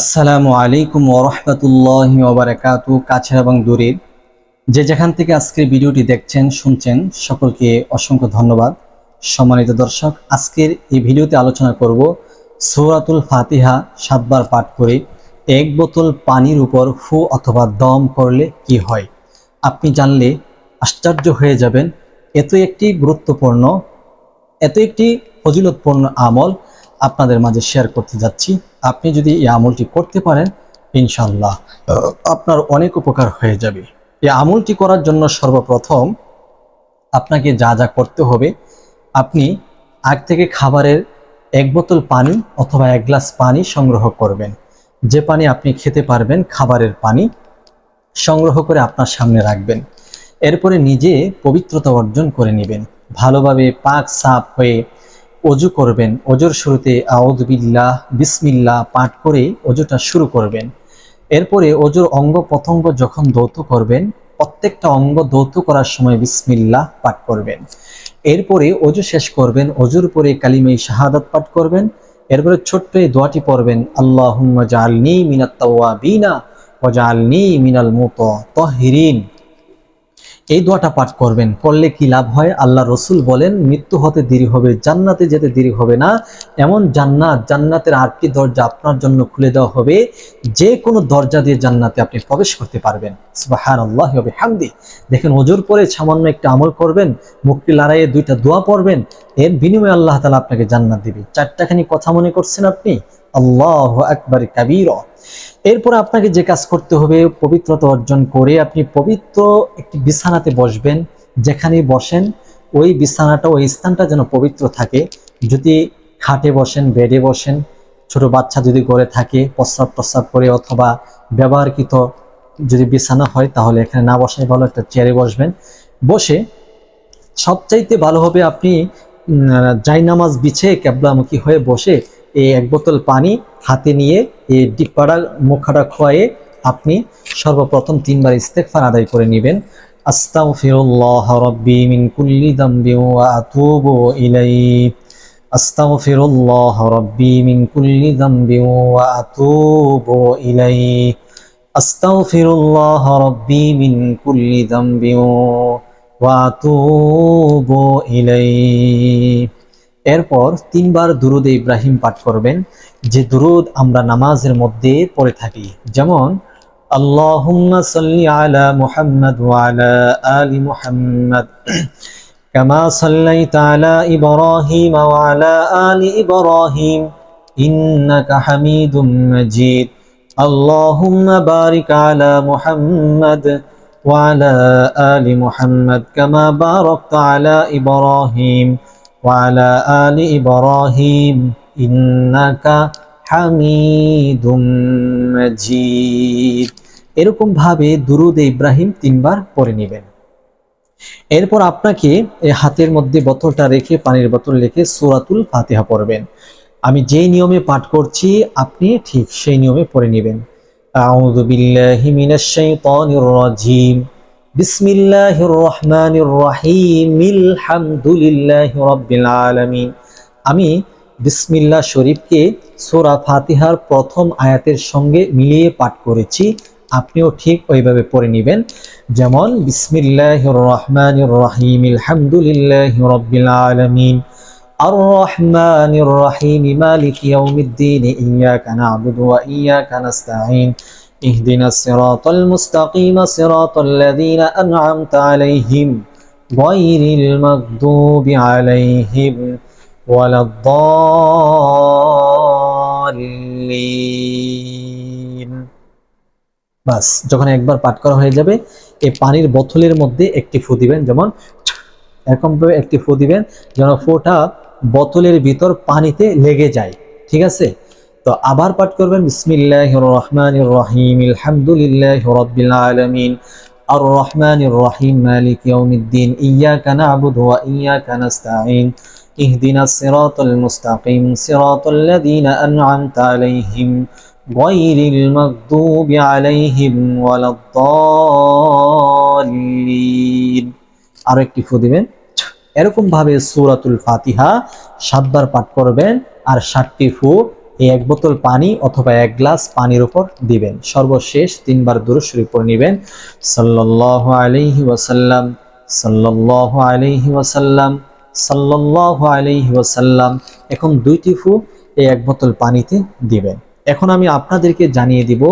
আসসালামু আলাইকুম ওরহমতুল্লাহ ওবরাকাতু কাছের এবং দূরের যে যেখান থেকে আজকের ভিডিওটি দেখছেন, শুনছেন, সকলকে অসংখ্য ধন্যবাদ। সম্মানিত দর্শক, আজকের এই ভিডিওতে আলোচনা করব সৌরাতুল ফাতিহা সাতবার পাঠ করে এক বোতল পানির উপর ফু অথবা দম করলে কি হয়? আপনি জানলে আশ্চর্য হয়ে যাবেন। এত একটি গুরুত্বপূর্ণ এত একটি ফজিলতপূর্ণ আমল আপনাদের মাঝে শেয়ার করতে যাচ্ছি। আপনি যদি এই আমলটি করতে পারেন ইনশাল্লাহ আপনার অনেক উপকার হয়ে যাবে। এই আমলটি করার জন্য সর্বপ্রথম আপনাকে যা যা করতে হবে, আপনি আগ থেকে খাবারের এক বোতল পানি অথবা এক গ্লাস পানি সংগ্রহ করবেন। যে পানি আপনি খেতে পারবেন, খাবারের পানি সংগ্রহ করে আপনার সামনে রাখবেন। এরপরে নিজে পবিত্রতা অর্জন করে নেবেন। ভালোভাবে পাক সাফ হয়ে অজু করবেন। অজুর শুরুতে আউদবিল্লাহ বিসমিল্লাহ পাঠ করে অজুটা শুরু করবেন। এরপরে অজুর অঙ্গ প্রত্যঙ্গ যখন দৌত করবেন, প্রত্যেকটা অঙ্গ দৌত করার সময় বিসমিল্লাহ পাঠ করবেন। এরপরে অজু শেষ করবেন, অজুর পরে কালিমাই শাহাদাত পাঠ করবেন। এরপরে ছোট্ট এই দোয়াটি পড়বেন আল্লাহ জাল নি জালনি মিনাত তাওয়াবিনা ওয়াজআলনি মিনাল মুতাহিরিন এই দোয়াটা পাঠ করবেন। করলে কি লাভ হয়? আল্লাহ রসুল বলেন, মৃত্যু হতে দেরি হবে, জান্নাতে যেতে দেরি হবে না। এমন জান্নাত, জান্নাতের আটটি দরজা আপনার জন্য খুলে দেওয়া হবে। যে কোনো দরজা দিয়ে জান্নাতে আপনি প্রবেশ করতে পারবেন। সুবাহান আল্লাহ হবে হামদি দেখেন ওজোর পরে সামান্য একটা আমল করবেন মুক্তি লড়াইয়ে দুইটা দোয়া পড়বেন। এর বিনিময়ে আল্লাহ তালা আপনাকে জান্নাত দিবে। চারটাখানি কথা মনে করছেন আপনি? আল্লাহ আকবর কাবির। এরপর আপনাকে যে কাজ করতে হবে, পবিত্রতা অর্জন করে আপনি পবিত্র একটি বিছানাতে বসবেন। যেখানে বসেন, ওই বিছানাটা, ওই স্থানটা যেন পবিত্র থাকে। যদি খাটে বসেন, বেডে বসেন, ছোট বাচ্চা যদি ঘরে থাকে, প্রস্রাব প্রস্রাব করে অথবা ব্যবহারকৃত যদি বিছানা হয়, তাহলে এখানে না বসাই ভালো, একটা চেয়ারে বসবেন। বসে সবচাইতে ভালো হবে আপনি জাইনামাজ বিছে ক্যাবলামুখী হয়ে বসে এই এক বোতল পানি হাতে নিয়ে এই ডিপ্পাটা মুখাটা খোয়ায়ে আপনি সর্বপ্রথম তিনবার ইস্তেকফার আদায় করে নেবেন। আস্তাগফিরুল্লাহ রাব্বি মিন কুল্লি দামবি ওয়া আতুবু ইলাইহি। আস্তাগফিরুল্লাহ রাব্বি মিন কুল্লি দামবি ওয়া আতুবু ইলাইহি। আস্তাগফিরুল্লাহ রাব্বি মিন কুল্লি দামবি ওয়া আতুবু ইলাইহি। এরপর তিনবার দুরুদ ইব্রাহিম পাঠ করবেন, যে দুরুদ আমরা নামাজের মধ্যে পড়ে থাকি। যেমন, আল্লাহুম্মা বারিক আলা আলি আলা ইব্রাহিম وعلى آل إبراهيم إنك حميد مجيد এরকম ভাবে দুরুদ ইব্রাহিম তিনবার পড়ে নেবেন এরপর আপনাকে এই হাতের মধ্যে বোতলটা রেখে পানির বোতল রেখে সূরাতুল ফাতিহা পড়বেন আমি যেই নিয়মে পাঠ করছি আপনি ঠিক সেই নিয়মে পড়ে নেবেন আউযু বিল্লাহি মিনাশ শাইতানির রাজিম বিসমিল্লাহির রহমানির রহিম আলহামদুলিল্লাহি রাব্বিল আলামিন। আমি বিসমিল্লাহ শরীফকে সোরা ফাতিহার প্রথম আয়াতের সঙ্গে মিলিয়ে পাঠ করেছি। আপনিও ঠিক ওইভাবে পড়ে নেবেন। যেমন বিসমিল্লাহির রহমানির রহিম আলহামদুলিল্লাহি রাব্বিল আলামিন। আর রহমানির রহিম মালিক ইয়াউমিদ্দিন ইয়াকা না'বুদু ওয়া ইয়াকা নাস্তাঈন। اهدنا الصراط المستقيم صراط الذين أنعمت عليهم غير المغضوب عليهم ولا الضالين বাস যখন একবার পাঠ করা হয়ে যাবে এই পানির বোতলের মধ্যে একটি ফু দিবেন যেমন এরকম ভাবে একটি ফু দিবেন যেন ফোটা বোতলের ভিতর পানিতে লেগে যায় ঠিক আছে তো আবার পাঠ করবেন বিসমিল্লাহির রহমানির রহিম আলহামদুলিল্লাহি রাব্বিল আলামিন আর রহমানির রহিম মালিক ইয়াউমিদ্দিন ইয়াকা না'বুদু ওয়া ইয়াকা নাস্তাঈন اهدنا الصراط المستقيم صراط الذين أنعمت عليهم غير المغضوب عليهم ولا الضالين আরো একটি ফু দিবেন এরকম ভাবে সূরাতুল ফাতিহা সাতবার পাঠ করবেন আর ষাটটি ফু এই এক বোতল পানি অথবা এক গ্লাস পানির উপর দিবেন। সর্বশেষ তিনবার দূর শরীফ পড়ে নেবেন। সাল্লাল্লাহু আলাইহি ওয়াসাল্লাম, সাল্লাল্লাহু আলাইহি ওয়াসাল্লাম, সাল্লাল্লাহু আলাইহি ওয়াসাল্লাম। এখন দুইটি ফু এই এক বোতল পানিতে দিবেন। এখন আমি আপনাদেরকে জানিয়ে দিব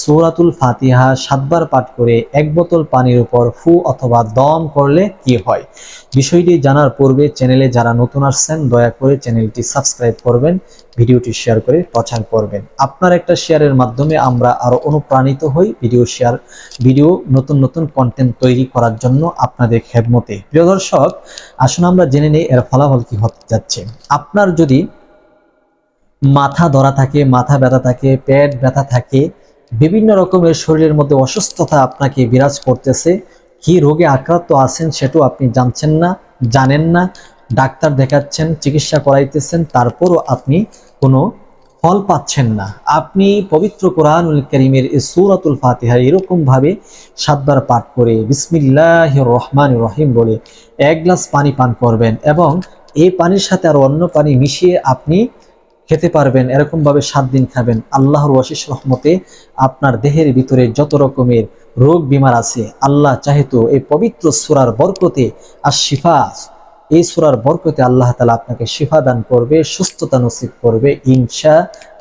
সূরাতুল ফাতিহা সাতবার পাঠ করে এক বোতল পানির উপর ফু অথবা দম করলে কি হয়? বিষয়টি জানার পূর্বে চ্যানেলে যারা নতুন আসছেন, দয়া করে চ্যানেলটি সাবস্ক্রাইব করবেন, ভিডিওটি শেয়ার করে প্রচার করবেন। আপনার একটা শেয়ারের মাধ্যমে আমরা আরও অনুপ্রাণিত হই ভিডিও শেয়ার, ভিডিও নতুন নতুন কন্টেন্ট তৈরি করার জন্য আপনাদের খেদমতে। প্রিয় দর্শক, আসুন আমরা জেনে নিই এর ফলাফল কি হতে যাচ্ছে। আপনার যদি মাথা ধরা থাকে, মাথা ব্যথা থাকে, পেট ব্যথা থাকে, বিভিন্ন রকমের শরীরের মধ্যে অসুস্থতা আপনাকে বিরাজ করতেছে। কি রোগে আক্রান্ত আছেন সেটাও আপনি জানছেন না, জানেন না, ডাক্তার দেখাচ্ছেন, চিকিৎসা করাইতেছেন, তারপরও আপনি কোনো ফল পাচ্ছেন না। আপনি পবিত্র কোরআনুল করিমের সূরাতুল ফাতিহা এরকম ভাবে সাতবার পাঠ করে বিসমিল্লাহ রহমান রহিম বলে এক গ্লাস পানি পান করবেন এবং এই পানির সাথে আর অন্য পানি মিশিয়ে আপনি খেতে পারবেন এরকম ভাবে সাত দিন খাবেন। আল্লাহর ওয়াশিস রহমতে আপনার দেহের ভিতরে যত রকমের রোগ বিমার আছে, আল্লাহ চাহেতো এই পবিত্র সুরার বরকতে আর শিফা, এই সুরার বরকতে আল্লাহ তালা আপনাকে শিফা দান করবে, সুস্থতা নসিব করবে ইনশা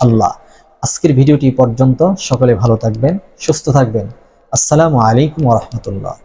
আল্লাহ আজকের ভিডিওটি পর্যন্ত সকলে ভালো থাকবেন, সুস্থ থাকবেন। আসসালামু আলাইকুম রহমতুল্লাহ।